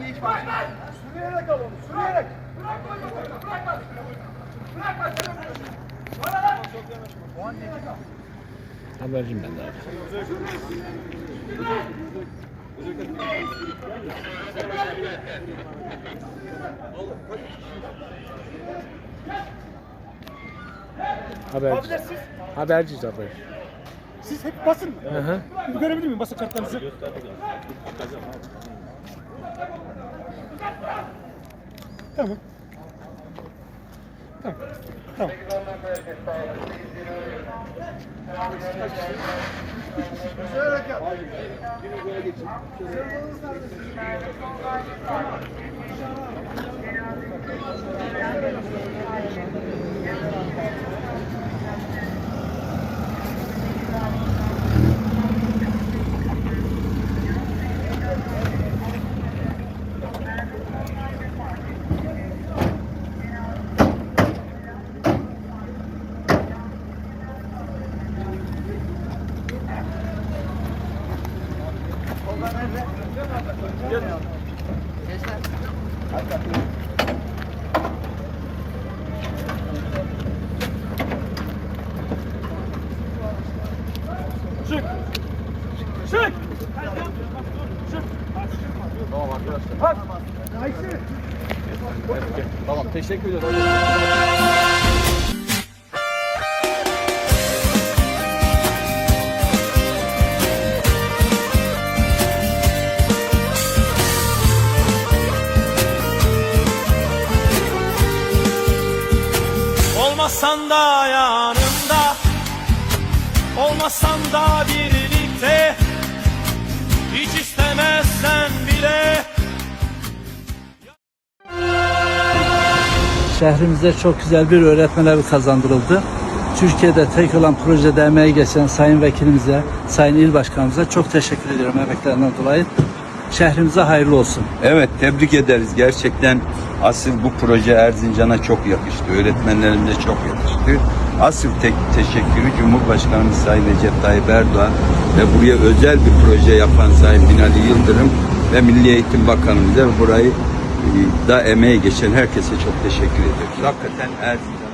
Sürüyerek al onu, sürüyerek. Haberciyim ben de abi. Haberci. Siz, Haberciyiz haber. siz hep basın mı? Hı hı. Görebilir miyim basın kartlarınızı? Tamam. Tamam. Tamam. Çık. Çık. Çık. Tamam arkadaşlar. Hadi. Ayşe. Tamam teşekkür ederim. Olmasan da yanımda Olmasan da birlikte Hiç istemezsen bile Şehrimize çok güzel bir öğretmen evi kazandırıldı. Türkiye'de tek olan projede emeği geçen Sayın Vekilimize, Sayın İl Başkanımıza çok teşekkür ediyorum emeklerinden dolayı. Şehrimize hayırlı olsun. Evet tebrik ederiz. Gerçekten asıl bu proje Erzincan'a çok yakıştı. Öğretmenlerimize çok yakıştı. Asıl tek teşekkürü Cumhurbaşkanımız Sayın Recep Tayyip Erdoğan ve buraya özel bir proje yapan Sayın Binali Yıldırım ve Milli Eğitim Bakanımıza burayı e, da emeği geçen herkese çok teşekkür ediyoruz. Hakikaten Erzincan